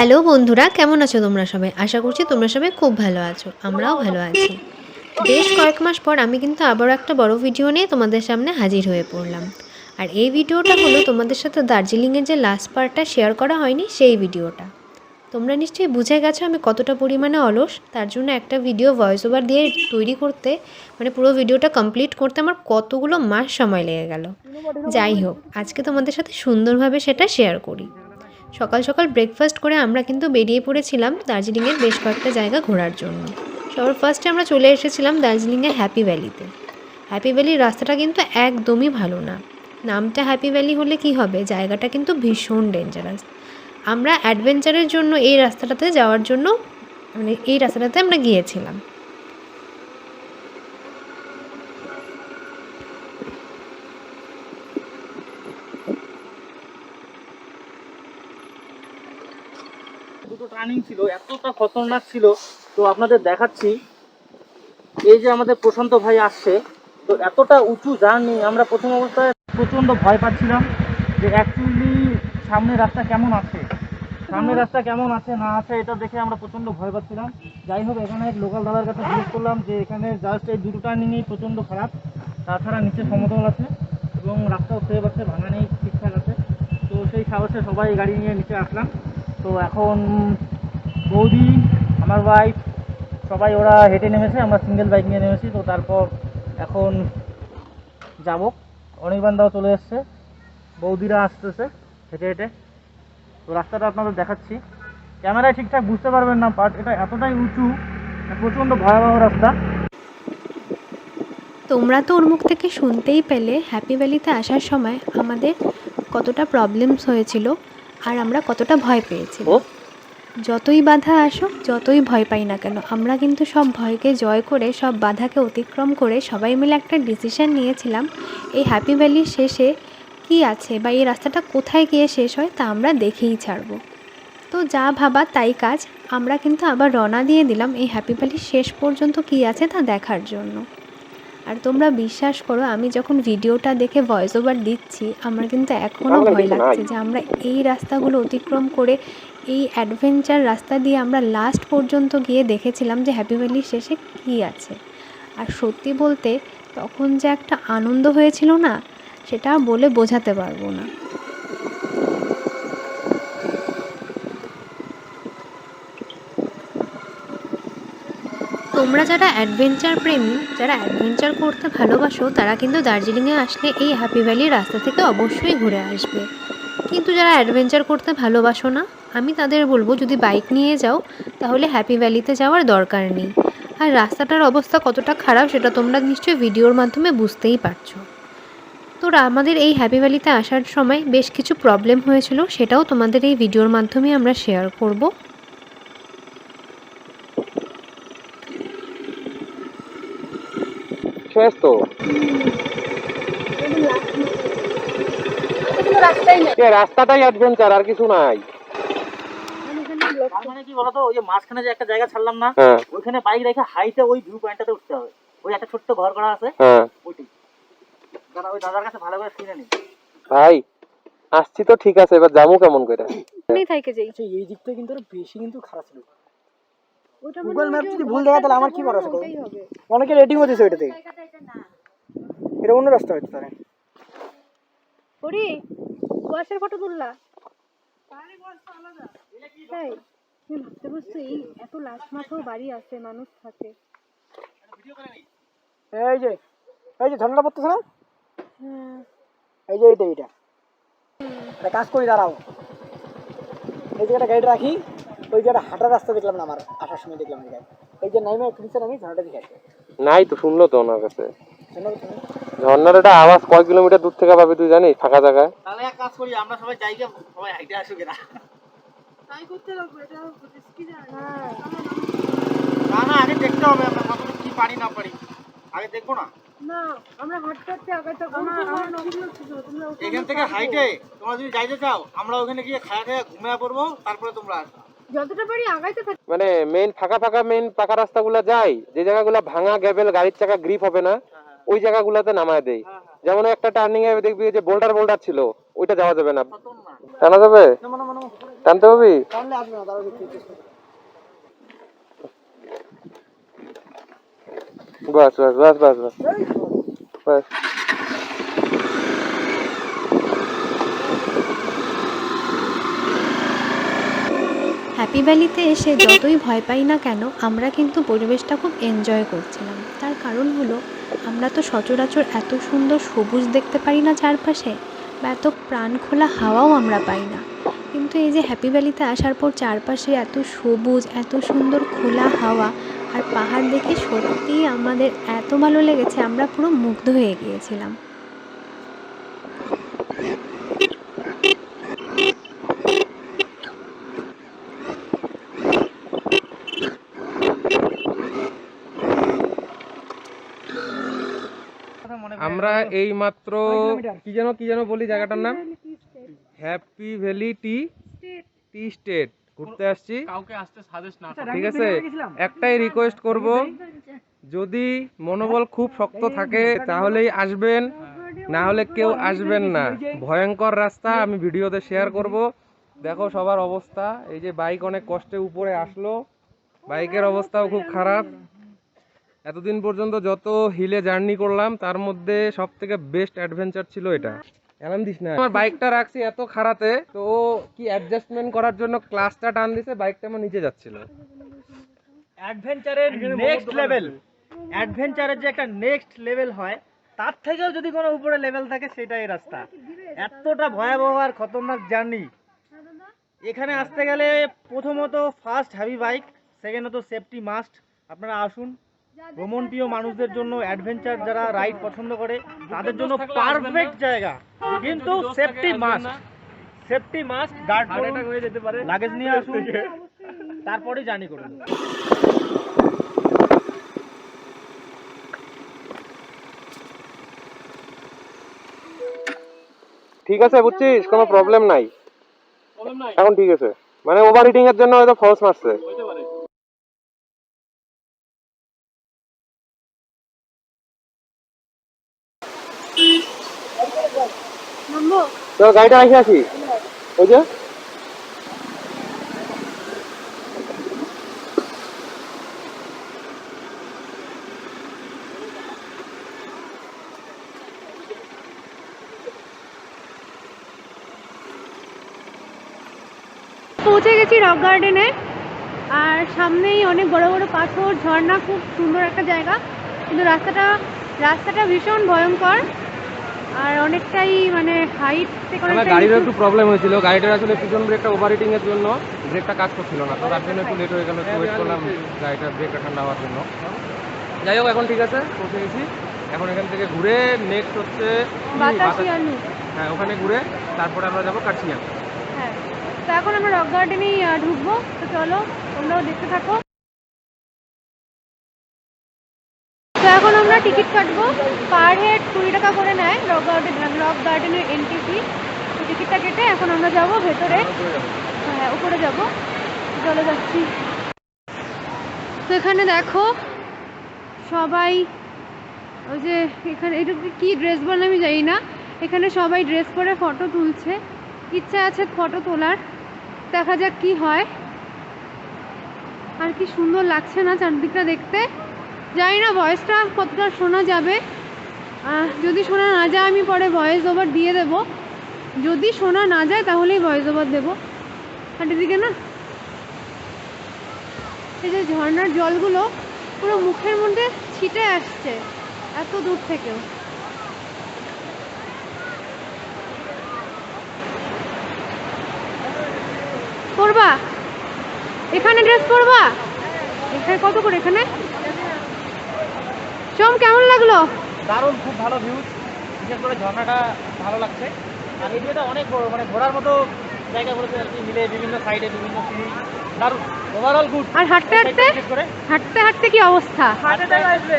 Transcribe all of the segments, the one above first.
Hello বন্ধুরা, কেমন আছো তোমরা সবাই? আশা করছি তোমরা সবাই খুব ভালো আছো, আমরাও ভালো আছি। বেশ কয়েক মাস পর আমি কিন্তু আবারও একটা বড় ভিডিও নিয়ে তোমাদের সামনে হাজির হয়ে পড়লাম। আর এই ভিডিওটা হলো তোমাদের সাথে দার্জিলিংয়ের যে লাস্ট পার্টটা শেয়ার করা হয়নি, সেই ভিডিওটা। তোমরা নিশ্চয়ই বুঝে গেছো আমি কতটা পরিমাণে অলস, তার জন্য একটা ভিডিও ভয়েস ওভার দিয়ে তৈরি করতে মানে পুরো ভিডিওটা কমপ্লিট করতে আমার কতগুলো মাস সময় লেগে গেল। যাই হোক, আজকে তোমাদের সাথে সুন্দরভাবে সেটা শেয়ার করি। সকাল সকাল ব্রেকফাস্ট করে আমরা কিন্তু বেরিয়ে পড়েছিলাম দার্জিলিংয়ের বেশ কয়েকটা জায়গা ঘোরার জন্য। সবার ফার্স্টে আমরা চলে এসেছিলাম দার্জিলিংয়ে হ্যাপি ভ্যালিতে হ্যাপি ভ্যালির রাস্তাটা কিন্তু একদমই ভালো না। নামটা হ্যাপি ভ্যালি হলে কি হবে? জায়গাটা কিন্তু ভীষণ ডেঞ্জারাস আমরা অ্যাডভেঞ্চারের জন্য এই রাস্তাটাতে যাওয়ার জন্য মানে এই রাস্তাটাতে আমরা গিয়েছিলাম। টার্নিং ছিল, এতটা খতরনাক ছিল, তো আপনাদের দেখাচ্ছি। এই যে আমাদের প্রশান্ত ভাই আসছে, তো এতটা উঁচু জার্নি, আমরা প্রথম অবস্থায় প্রচণ্ড ভয় পাচ্ছিলাম যে অ্যাকচুয়ালি সামনে রাস্তা কেমন আছে? সামনে রাস্তা কেমন আছে, না আছে, এটা দেখে আমরা প্রচণ্ড ভয় পাচ্ছিলাম। যাই হোক, এখানে এক লোকাল দাদার কাছে জিজ্ঞেস করলাম যে এখানে জাস্ট এই দুটো টার্নিংই প্রচণ্ড খারাপ, তাছাড়া নিচে সমতল আছে এবং রাস্তাও সেভ আছে, ভাঙা নেই, ঠিকঠাক আছে। তো সেই সাহসে সবাই গাড়ি নিয়ে নিচে আসলাম। তো এখন বৌদি আমার ওয়াইফ সবাই ওরা হেঁটে নেমেছে আমরা সিঙ্গেল বাইক নিয়ে নেমেছি তো তারপর এখন যাব অনির্বাণদাও চলে এসছে। বৌদিরা আসতেছে হেঁটে হেঁটে। তো রাস্তাটা আপনাদের দেখাচ্ছি। ক্যামেরায় ঠিকঠাক বুঝতে পারবেন না বাট এটা এতটাই উঁচু প্রচণ্ড ভয়াবহ রাস্তা। তোমরা তো ওর মুখ থেকে শুনতেই পেলে হ্যাপি ভ্যালিতে আসার সময় আমাদের কতটা প্রবলেমস হয়েছিল আর আমরা কতটা ভয় পেয়েছি ও যতই বাধা আসুক যতই ভয় পাই না কেন আমরা কিন্তু সব ভয়কে জয় করে সব বাধাকে অতিক্রম করে সবাই মিলে একটা ডিসিশন নিয়েছিলাম। এই হ্যাপি ভ্যালির শেষে কি আছে বা এই রাস্তাটা কোথায় গিয়ে শেষ হয় তা আমরা দেখেই ছাড়বো। তো যা ভাবা তাই কাজ আমরা কিন্তু আবার রওনা দিয়ে দিলাম এই হ্যাপি ভ্যালির শেষ পর্যন্ত কি আছে তা দেখার জন্য। আর তোমরা বিশ্বাস করো আমি যখন ভিডিওটা দেখে ভয়েস ওভার দিচ্ছি আমার কিন্তু এখনও ভয় লাগছে যে আমরা এই রাস্তাগুলো অতিক্রম করে এই অ্যাডভেঞ্চার রাস্তা দিয়ে আমরা লাস্ট পর্যন্ত গিয়ে দেখেছিলাম যে হ্যাপি ভ্যালির শেষে কী আছে। আর সত্যি বলতে তখন যে একটা আনন্দ হয়েছিল না, সেটা বলে বোঝাতে পারব না। তোমরা যারা অ্যাডভেঞ্চার প্রেমী, যারা অ্যাডভেঞ্চার করতে ভালোবাসো, তারা কিন্তু দার্জিলিংয়ে আসলে এই হ্যাপি ভ্যালির রাস্তা থেকে অবশ্যই ঘুরে আসবে। কিন্তু যারা অ্যাডভেঞ্চার করতে ভালোবাসো না আমি তাদের বলব যদি বাইক নিয়ে যাও তাহলে হ্যাপি ভ্যালিতে যাওয়ার দরকার নেই। আর রাস্তাটার অবস্থা কতটা খারাপ সেটা তোমরা নিশ্চয়ই ভিডিওর মাধ্যমে বুঝতেই পারছ। তো আমাদের এই হ্যাপি ভ্যালিতে আসার সময় বেশ কিছু প্রবলেম হয়েছিল সেটাও তোমাদের এই ভিডিওর মাধ্যমে আমরা শেয়ার করব। শেষ তো রাস্তাটাই অ্যাডভেঞ্চার আর কিছু নাই। কি বলতো? ওই যে মাঝখানে যে একটা জায়গা ছাড়লাম না হ্যাঁ। ওইখানে বাইক রেখে হাইটে ওই ভিউ পয়েন্টটাতে উঠতে হবে। ওই একটা ছোট্ট ঘর করা আছে হ্যাঁ। ওইটাই। দাদা ওই দাদার কাছে ভালো করে শুনে ভাই আসছি তো ঠিক আছে এবার যাব কেমন করে? থেকে যাই। আচ্ছা এই দিকটা কিন্তু আরও বেশি কিন্তু খারাপ ছিল। গুগল ম্যাপ যদি ভুল দেখা তাহলে আমার কি করা আছে অনেকে ওইটাতে। এটা অন্য রাস্তা হয়তো তাহলে ওরে বয়সের ফটো তুললা। তাই? আমি ভাবতে বসছি এই এত লাশ মাথাও বাড়ি আছে মানুষ থাকে। এই যে এই যে ঝর্ণাটা পড়তেছে না? হ্যাঁ। এই যে এইটা এইটা। একটা কাজ করি দাঁড়াও। এই জায়গাটা গাড়ি রাখি ওই জায়গাটা হাঁটার রাস্তা দেখলাম না আমার আসার সময় দেখলাম এই এই যে নাইমে একটু নিচে নামি ঝর্ণাটা দেখে নাই তো শুনলো তো ওনার কাছে? ঝর্ণার একটা আওয়াজ কয় কিলোমিটার দূর থেকে পাবি তুই জানিস ফাঁকা জায়গায়। তাহলে এক কাজ করি আমরা সবাই যাই গিয়ে সবাই হাইটে আসুক এরা না। না আগে দেখতে হবে আমরা কতটুকু কি পারি না পারি। আগে দেখব না। না আমরা হাঁটতে হাঁটতে আগাতে তোমরা এখান থেকে হাইটে তোমরা যদি যাইতে চাও আমরা ওখানে গিয়ে খায়া খায়া ঘুমিয়ে পড়ব তারপরে তোমরা আসবে। যতটা পারি আগাইতে থাকি মানে মেন ফাঁকা ফাঁকা মেন পাকা রাস্তাগুলো যায় যে জায়গাগুলো ভাঙা গ্যাবেল গাড়ির চাকা গ্রিপ হবে না ওই জায়গাগুলোতে নামায় দেয় যেমন একটা টার্নিং এ দেখবি যে বোল্ডার বোল্ডার ছিল ওইটা যাওয়া যাবে না। খতম না টানা যাবে। টানতে হবে। বাস বাস বাস বাস বাস। বাস। হ্যাপি ভ্যালিতে এসে যতই ভয় পাই না কেন আমরা কিন্তু পরিবেশটা খুব এনজয় করছিলাম। তার কারণ হলো আমরা তো সচরাচর এত সুন্দর সবুজ দেখতে পারি না চারপাশে বা এত প্রাণ খোলা হাওয়াও আমরা পাই না। কিন্তু এই যে হ্যাপি ভ্যালিতে আসার পর চারপাশে এত সবুজ এত সুন্দর খোলা হাওয়া আর পাহাড় দেখে সত্যিই আমাদের এত ভালো লেগেছে আমরা পুরো মুগ্ধ হয়ে গিয়েছিলাম। আমরা এই মাত্র কি যেন কি যেন বলি জায়গাটার নাম? হ্যাপি ভ্যালি টি টি স্টেট ঘুরতে আসছি। কাউকে আসতে সাজেস্ট না ঠিক আছে? একটাই রিকোয়েস্ট করব। যদি মনোবল খুব শক্ত থাকে তাহলেই আসবেন। না হলে কেউ আসবেন না। ভয়ঙ্কর রাস্তা আমি ভিডিওতে শেয়ার করব। দেখো সবার অবস্থা। এই যে বাইক অনেক কষ্টে উপরে আসলো। বাইকের অবস্থাও খুব খারাপ। এতদিন পর্যন্ত যত হিলে জার্নি করলাম তার মধ্যে সব থেকে বেস্ট অ্যাডভেঞ্চার ছিল এটা। এলাম দিস না। আমার বাইকটা রাখছি এত খারাপে তো কি অ্যাডজাস্টমেন্ট করার জন্য ক্লাসটা টান দিছে বাইকটা আমার নিচে যাচ্ছিল। অ্যাডভেঞ্চারের নেক্সট লেভেল অ্যাডভেঞ্চারের যে একটা নেক্সট লেভেল হয় তার থেকেও যদি কোনো উপরে লেভেল থাকে সেটাই রাস্তা। এতটা ভয়াবহ আর খতরনাক জার্নি। এখানে আসতে গেলে প্রথমত ফার্স্ট হ্যাভি বাইক সেকেন্ডত সেফটি মাস্ট আপনারা আসুন। ভ্রমণপ্রিয় মানুষদের জন্য অ্যাডভেঞ্চার যারা রাইড পছন্দ করে তাদের জন্য পারফেক্ট জায়গা। কিন্তু safety must safety must guard হয়ে যেতে পারে। লাগেজ নিয়ে আসুন। তারপরে জার্নি করুন। ঠিক আছে বুঝছিস? কোনো প্রবলেম নাই। এখন ঠিক আছে। মানে ওভার হিটিং এর জন্য হয়তো ফলস মারছে। চল গাড়িটা আসি? ওই যে? পৌঁছে গেছি রক গার্ডেনে। আর সামনেই অনেক বড় বড় পাথর, ঝর্ণা, খুব সুন্দর একটা জায়গা। কিন্তু রাস্তাটা রাস্তাটা ভীষণ ভয়ঙ্কর। আর অনেকটাই মানে হাইট থেকে আমার নিচু। একটু প্রবলেম হয়েছিল। গাড়িটার আসলে পিছন ব্রেকটা ওভার হিটিং এর জন্য ব্রেকটা কাজ করছিল না। তো তার জন্য একটু লেট হয়ে গেল একটু ওয়েট করলাম গাড়িটার ব্রেকটা ঠান্ডা হওয়ার জন্য। যাই হোক এখন ঠিক আছে পৌঁছে গেছি। এখন এখান থেকে ঘুরে নেক্সট হচ্ছে হ্যাঁ ওখানে ঘুরে তারপরে আমরা যাব কাছিয়া হ্যাঁ তো এখন আমরা রক গার্ডেনেই ঢুকবো। তো চলো তোমরাও দেখতে থাকো। আমরা টিকিট কাটবো। পার হেড কুড়ি টাকা করে নেয়। রক গার্ডেন রক গার্ডেনের এন্ট্রি ফি তো টিকিটটা কেটে এখন আমরা যাব ভেতরে। হ্যাঁ উপরে যাব। চলে যাচ্ছি। তো এখানে দেখো, সবাই ওই যে এখানে, এটা কি ড্রেস বলে আমি জানি না। এখানে সবাই ড্রেস পরে ফটো তুলছে। ইচ্ছা আছে ফটো তোলার। দেখা যাক কি হয়। আর কি সুন্দর লাগছে না চারদিকটা দেখতে। জানি না ভয়েসটা কতটা শোনা যাবে। যদি শোনা না যায়, আমি পরে ভয়েস ওভার দিয়ে দেব। যদি শোনা না যায়, তাহলেই ভয়েস ওভার দেবো। আর এদিকে না? এই যে ঝর্ণার জলগুলো পুরো মুখের মধ্যে ছিটে আসছে, এত দূর থেকেও। পরবা এখানে ড্রেস পরবা এখানে কত করে? এখানে? সোম কেমন লাগল? দারুণ খুব ভালো ভিউজ বিশেষ করে ঝর্ণাটা ভালো লাগছে। আর এরিয়াটা অনেক বড় মানে ঘোরার মতো জায়গা বলেছে আর কি মিলে বিভিন্ন সাইডে বিভিন্ন সিঁড়ি দারুণ। ওভারঅল গুড আর হাঁটতে হাঁটতে? হাঁটতে হাঁটতে কি অবস্থা? হাঁটতে আসবে।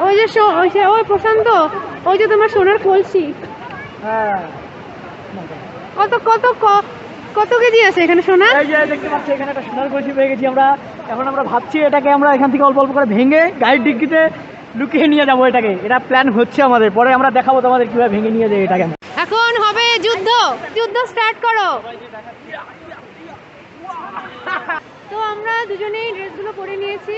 ওই যে ওই যে ওই প্রশান্ত ওই যে তোমার সোনার কলসি। হ্যাঁ। কত কত ক- কত কেজি আছে এখানে সোনা? এই যে দেখতে পাচ্ছি এখানে একটা সোনার কলসি পেয়ে গেছি আমরা। এখন আমরা ভাবছি এটাকে আমরা এখান থেকে অল্প অল্প করে ভেঙে গাড়ির ডিগ্গিতে লুকিয়ে নিয়ে যাব এটাকে। এটা প্ল্যান হচ্ছে আমাদের। পরে আমরা দেখাবো তোমাদের কীভাবে ভেঙে নিয়ে যাই এটাকে। এখন হবে যুদ্ধ। যুদ্ধ স্টার্ট করো। তো আমরা দুজনেই ড্রেসগুলো পরে নিয়েছি।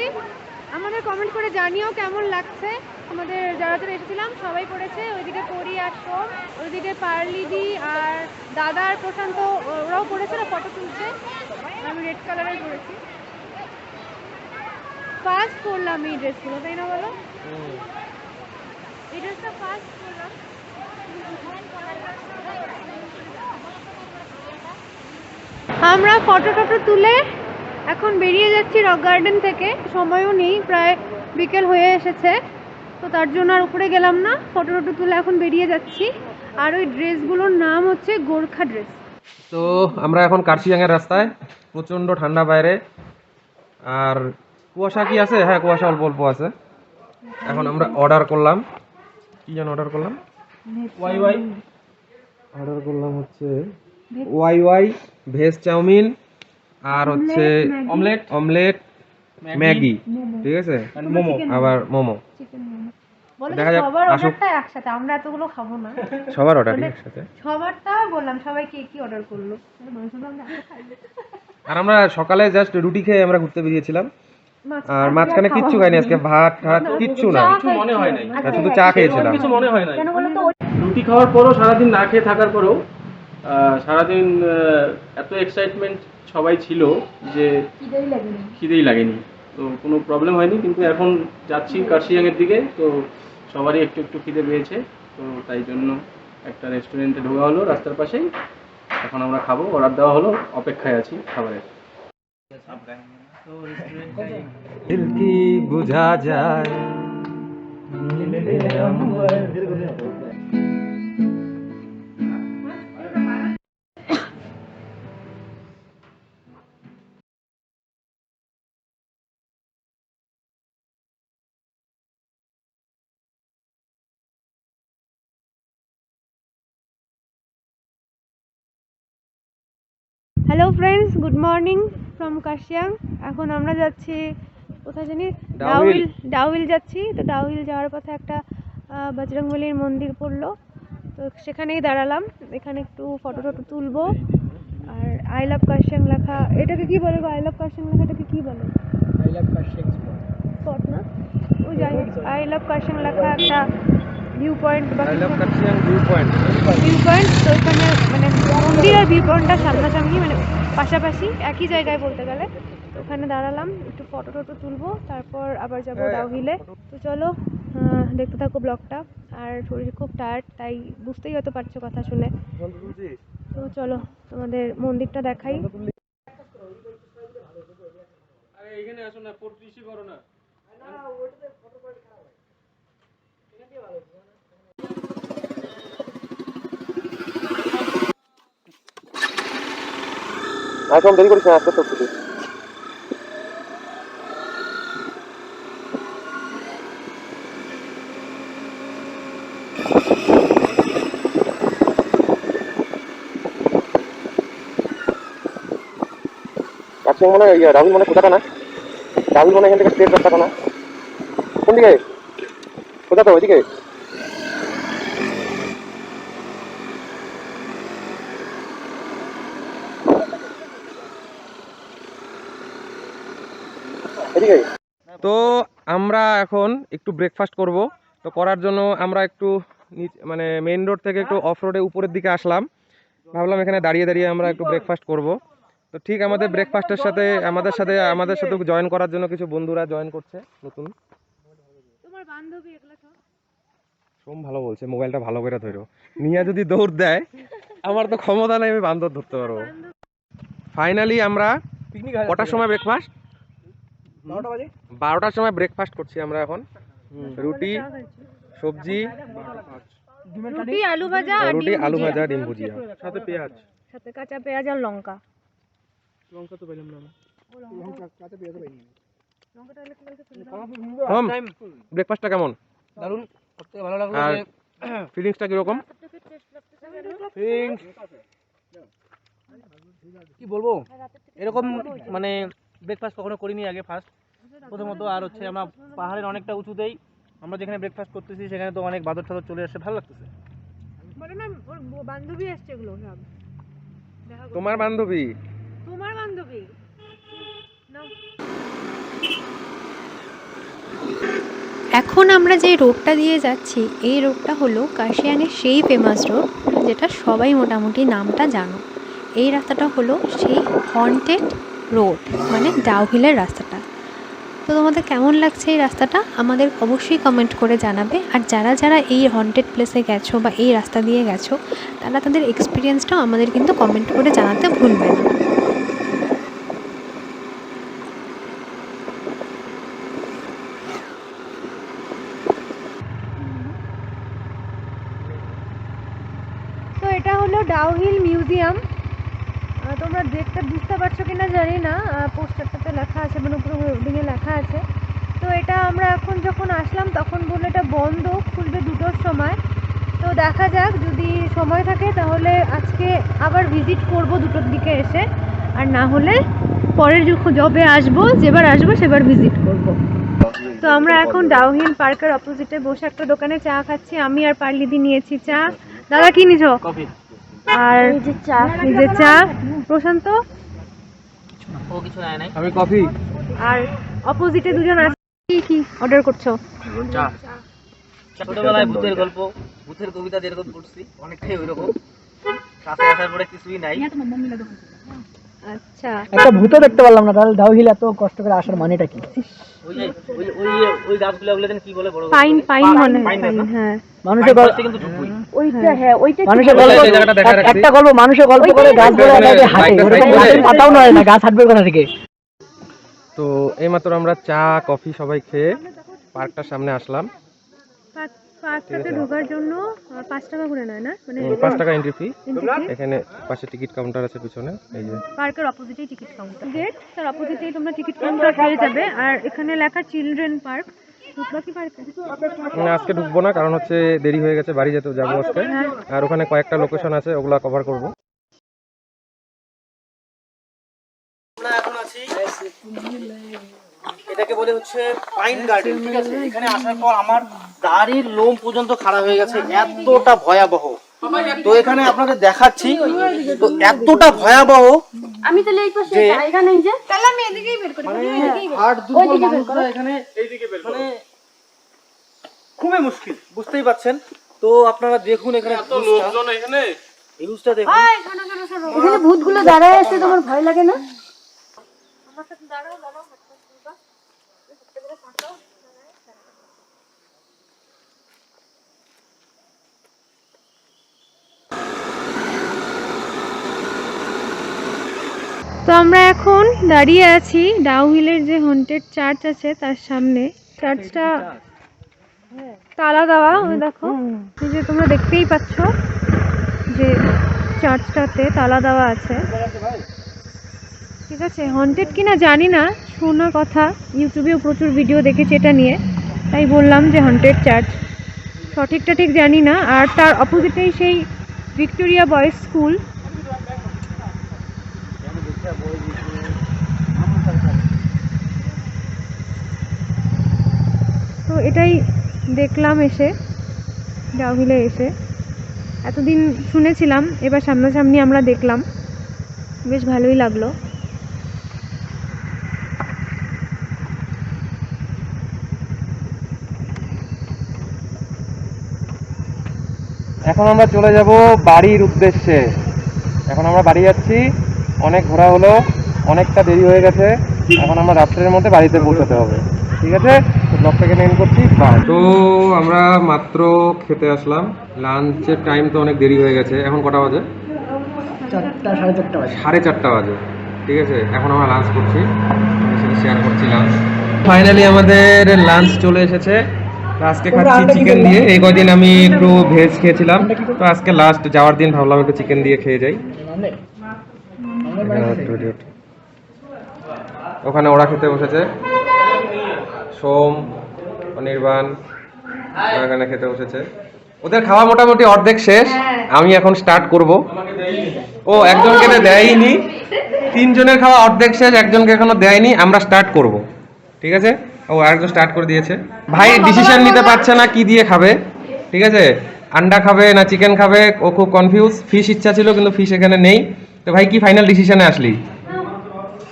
আমাদের কমেন্ট করে জানিও কেমন লাগছে। আমাদের যারা যারা এসেছিলাম সবাই পড়েছে। ওইদিকে পরি আর সোম ওইদিকে পার্লিদি আর দাদা আর প্রশান্ত, ওরাও পড়েছে না ফটো তুলছে আমি রেড কালারের পরেছি ফার্স্ট পরলাম এই ড্রেসগুলো তাই না বলো? এই ড্রেসটা ফার্স্ট পরলাম আমরা ফটো টটো তুলে এখন বেরিয়ে যাচ্ছি রক গার্ডেন থেকে। সময়ও নেই, প্রায় বিকেল হয়ে এসেছে। তো তার জন্য আর উপরে গেলাম না। ফটো টটো তুলে এখন বেরিয়ে যাচ্ছি। আর ওই ড্রেসগুলোর নাম হচ্ছে গোর্খা ড্রেস। তো আমরা এখন কার্শিয়াংয়ের রাস্তায় প্রচণ্ড ঠান্ডা বাইরে। আর কুয়াশা কি আছে? হ্যাঁ কুয়াশা অল্প অল্প আছে। এখন আমরা অর্ডার করলাম। কি যেন অর্ডার করলাম? Y Y. অর্ডার করলাম হচ্ছে Wai Wai veg chow mein আর হচ্ছে অমলেট অমলেট ম্যাগি। ঠিক আছে? মোমো। আবার মোমো। দেখা যাক, সবার আসুক। অর্ডারটা একসাথে আমরা এতগুলো খাব না। সবার অর্ডারই একসাথে? সবারটা বললাম সবাই কে কি অর্ডার করল? মাংস তো আমরা এত খাই না। আর আমরা সকালে জাস্ট রুটি খেয়ে আমরা ঘুরতে বেরিয়েছিলাম। আর মাঝখানে কিচ্ছু খাইনি আজকে ভাত ঠাত কিচ্ছু না। মনে হয় নাই। শুধু চা খেয়েছিলাম। কিছু মনে হয় নাই। রুটি খাওয়ার পরও সারাদিন না খেয়ে থাকার পরেও সারাদিন এত এক্সাইটমেন্ট সবাই ছিল যে খিদেই লাগেনি। খিদেই লাগেনি। তো কোনো প্রবলেম হয়নি কিন্তু এখন যাচ্ছি কার্শিয়াংয়ের দিকে তো সবারই একটু একটু খিদে পেয়েছে তো তাই জন্য একটা রেস্টুরেন্টে ঢোকা হলো রাস্তার পাশেই। এখন আমরা খাব অর্ডার দেওয়া হলো অপেক্ষায় আছি খাবারের। কি বুঝা যায়? Hello friends good morning from Kurseong এখন আমরা যাচ্ছি কোথায় জানি? ডাউহিল। ডাউহিল ডাউহিল যাচ্ছি। তো ডাউহিল যাওয়ার পথে একটা বজরংবলির মন্দির পড়ল। তো সেখানেই দাঁড়ালাম। এখানে একটু ফটো টটো তুলবো। আর আই লাভ কাশিয়াং লেখা এটাকে কি বলে আই লাভ কাশিয়াং লেখাটাকে কি বলে? আই লাভ কাশিয়াং স্পট না? ওই যাই আই লাভ কাশিয়াং লেখা একটা ভিউ পয়েন্ট বা ভিউ পয়েন্ট ভিউ পয়েন্ট তো ওইখানে মানে মন্দির আর ভিউ পয়েন্টটা সামনাসামনি মানে পাশাপাশি একই জায়গায় বলতে গেলে। তো ওখানে দাঁড়ালাম একটু ফটো টটো তুলবো তারপর আবার যাব ডাউহিলে তো চলো দেখতে থাকো ব্লগটা আর শরীর খুব টায়ার্ড তাই বুঝতেই হয়তো পারছ কথা শুনে। তো চলো তোমাদের মন্দিরটা দেখাই। এখানে আসো না করো না। একদম দেরি করিস না আস্তে আস্তে উঠছিস। কার্শিয়াং মনে হয় রাহুল মনে কোথাটা না? রাহুল মনে এখান থেকে স্ট্রেট রাস্তাটা না? কোন দিকে কোথা তো, ওইদিকে এদিকে তো আমরা এখন একটু ব্রেকফাস্ট করব। তো করার জন্য আমরা একটু নিচ- মানে মেইন রোড থেকে একটু অফ রোডে উপরের দিকে আসলাম। ভাবলাম এখানে দাঁড়িয়ে দাঁড়িয়ে আমরা একটু ব্রেকফাস্ট করব। তো ঠিক আমাদের ব্রেকফাস্টের সাথে আমাদের সাথে আমাদের সাথে জয়েন করার জন্য কিছু বন্ধুরা জয়েন করছে নতুন। তোমার বান্ধবী এগুলো সব? সোম ভালো বলছে মোবাইলটা ভালো করে ধরো। নিয়ে যদি দৌড় দেয় আমার তো ক্ষমতা নেই আমি বান্দর ধরতে পারব। ফাইনালি আমরা পিকনিক কটার সময় ব্রেকফাস্ট বারোটার সময় ব্রেকফাস্ট করছি আমরা এখন। রুটি সবজি রুটি আলু ভাজা রুটি ডিম আলু ভুজিয়া। ভাজা ডিম ভুজিয়া। সাথে পেঁয়াজ। সাথে কাঁচা পেঁয়াজ আর লঙ্কা। লঙ্কা তো পেলাম না কাঁচা পেঁয়াজ পাইনি ব্রেকফাস্টটা কেমন? দারুণ সবথেকে ভালো লাগল যে ফিলিংসটা কীরকম? Drinks। কি বলব? এরকম মানে ব্রেকফাস্ট কখনো করিনি আগে ফার্স্ট প্রথমত আর হচ্ছে আমরা পাহাড়ের অনেকটা উঁচুতেই আমরা যেখানে ব্রেকফাস্ট করতেছি সেখানে তো অনেক বাদর টাদর চলে আসছে ভালো লাগতেছে। বলে না ওর বান্ধবী আসছে এগুলো সব তোমার বান্ধবী? তোমার বান্ধবী? এখন আমরা যে রোডটা দিয়ে যাচ্ছি এই রোডটা হলো কাশিয়ানের সেই ফেমাস রোড যেটা সবাই মোটামুটি নামটা জানো। এই রাস্তাটা হলো সেই হন্টেড রোড মানে ডাউহিলের রাস্তাটা। তো তোমাদের কেমন লাগছে এই রাস্তাটা? আমাদের অবশ্যই কমেন্ট করে জানাবে। আর যারা যারা এই হন্টেড প্লেসে গেছো বা এই রাস্তা দিয়ে গেছো, তারা তাদের এক্সপিরিয়েন্সটাও আমাদের কিন্তু কমেন্ট করে জানাতে ভুলবে না। এটা হলো ডাউহিল মিউজিয়াম। তোমরা দেখতে বুঝতে পারছ কি না জানি না পোস্টারটাতে লেখা আছে মানে উপরে হোর্ডিংয়ে লেখা আছে। তো এটা আমরা এখন যখন আসলাম তখন বলল এটা বন্ধ খুলবে দুটোর সময়। তো দেখা যাক যদি সময় থাকে তাহলে আজকে আবার ভিজিট করব দুটোর দিকে এসে। আর না হলে পরের যখন যবে আসব যেবার আসব সেবার ভিজিট করব। তো আমরা এখন ডাউহিল পার্কের অপোজিটে বসে একটা দোকানে চা খাচ্ছি। আমি আর পার্লিদি নিয়েছি চা। দাদা কি নিছো? কফি। আর এই যে চা। এই যে চা। প্রশান্ত? ও কিছু নেয় নাই আমি কফি। আর অপোজিটে দুজন আছে। কি কি অর্ডার করছ? চা। ছোটবেলায় ভূতের গল্প। ভূতের কবিতা যেরকম পড়ছি অনেকটাই ওই রকম কাছে আসার পরে কিছুই নাই। আচ্ছা। একটা ভূতও দেখতে পারলাম না তাহলে ডাউহিল এত কষ্ট করে আসার মানেটা কি? ওই ওই ওই গাছগুলো ওগুলো কি বলে বড় পাইন পাইন মনে হয়? হ্যাঁ। মানুষের গল্প কিন্তু ওইটা হ্যাঁ। ওইটা মানুষের গল্প এই জায়গাটা দেখা এক- রাখছি। একটা গল্প মানুষের গল্প করে গাছ গাছের পাতাও নয় না গাছ হাঁটবে কোথা থেকে? তো এইমাত্র আমরা চা কফি সবাই খেয়ে পার্কটার সামনে আসলাম। পার্কটাতে ঢোকার জন্য পাঁচ টাকা করে নেয় না? মানে পাঁচ টাকা এন্ট্রি ফি এখানে পাশে টিকিট কাউন্টার আছে পিছনে এই যে। পার্কের অপোজিটেই টিকিট কাউন্টার গেট তার অপোজিটেই তোমরা টিকিট কাউন্টার পেয়ে যাবে। আর এখানে লেখা চিলড্রেন পার্ক আজকে ঢুকবো না কারণ হচ্ছে দেরি হয়ে গেছে বাড়ি যেতে যাব আজকে। আর ওখানে কয়েকটা লোকেশন আছে ওগুলা কভার করব। আমরা এখন আছি এটাকে বলে হচ্ছে পাইন গার্ডেন ঠিক আছে? এখানে আসার পর আমার দাড়ির লোম পর্যন্ত খারাপ হয়ে গেছে এতটা ভয়াবহ। তো এখানে আপনাদের দেখাচ্ছি তো এতটা ভয়াবহ আমি তাহলে এই পাশে জায়গা নেই যে এখানে যে মানে হার্ট দুর্বল মানুষরা এখানে এইদিকে বের মানে খুবই মুশকিল বুঝতেই পাচ্ছেন তো আপনারা দেখুন এখানে এত লোকজন এখানে। ভিউজটা দেখুন। এখানে ভূতগুলো দাঁড়ায় আছে তোমার ভয় লাগে না? তো আমরা এখন দাঁড়িয়ে আছি ডাউহিলের যে হন্টেড চার্চ আছে তার সামনে। চার্চটা তালা দেওয়া দেখো। যে তোমরা দেখতেই পাচ্ছ যে চার্চটাতে তালা দেওয়া আছে। ঠিক আছে হন্টেড কিনা জানি না, শোনা কথা। ইউটিউবেও প্রচুর ভিডিও দেখেছি এটা নিয়ে। তাই বললাম যে হন্টেড চার্চ সঠিকটা ঠিক জানি না। আর তার অপোজিটেই সেই ভিক্টোরিয়া বয়েজ স্কুল তো এটাই দেখলাম এসে ডাউহিলে এসে। এতদিন শুনেছিলাম এবার সামনাসামনি আমরা দেখলাম। বেশ ভালোই লাগল। এখন আমরা চলে যাব বাড়ির উদ্দেশ্যে। এখন আমরা বাড়ি যাচ্ছি অনেক ঘোরা হলো অনেকটা দেরি হয়ে গেছে। এখন আমরা রাত্রের মধ্যে বাড়িতে পৌঁছাতে হবে। ঠিক আছে? ব্লগটাকে মেন করছি তো আমরা মাত্র খেতে আসলাম। লাঞ্চের টাইম তো অনেক দেরি হয়ে গেছে। এখন কটা বাজে? চারটা সাড়ে চারটা বাজে। সাড়ে চারটা বাজে। ঠিক আছে? এখন আমরা লাঞ্চ করছি। শেয়ার করছি লাঞ্চ ফাইনালি আমাদের লাঞ্চ চলে এসেছে। তো আজকে খাচ্ছি চিকেন দিয়ে। এই কদিন আমি একটু ভেজ খেয়েছিলাম। তো আজকে লাস্ট যাওয়ার দিন ভাবলাম একটু চিকেন দিয়ে খেয়ে যাই। ওখানে ওরা খেতে বসেছে। সোম অনির্বাণ ওরা এখানে খেতে বসেছে। ওদের খাওয়া মোটামুটি অর্ধেক শেষ। আমি এখন স্টার্ট করব। ও একজনকে দেয়নি। তিনজনের খাওয়া অর্ধেক শেষ একজনকে এখনও দেয়নি। আমরা স্টার্ট করব। ঠিক আছে? ও আরেকজন স্টার্ট করে দিয়েছে। ভাই ডিসিশন নিতে পারছে না কি দিয়ে খাবে। ঠিক আছে? আন্ডা খাবে না চিকেন খাবে? ও খুব কনফিউজ ফিশ ইচ্ছা ছিল কিন্তু ফিশ এখানে নেই। তো ভাই কি ফাইনাল ডিসিশনে আসলি?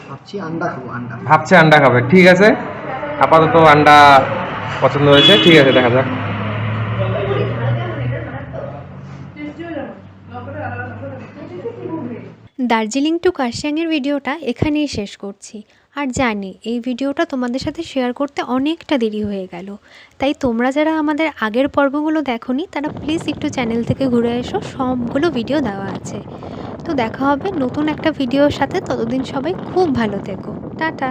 ভাবছি আন্ডা খাব আন্ডা। ভাবছে আন্ডা খাবে ঠিক আছে? আপাতত আন্ডা পছন্দ হয়েছে ঠিক আছে দেখা যাক। দার্জিলিং টু কার্শিয়াংয়ের ভিডিওটা এখানেই শেষ করছি। আর জানি, এই ভিডিওটা তোমাদের সাথে শেয়ার করতে অনেকটা দেরি হয়ে গেল। তাই তোমরা যারা আমাদের আগের পর্বগুলো দেখোনি, তারা প্লিজ একটু চ্যানেল থেকে ঘুরে এসো, সবগুলো ভিডিও দেওয়া আছে। তো দেখা হবে নতুন একটা ভিডিওর সাথে, ততদিন সবাই খুব ভালো থেকো। টাটা!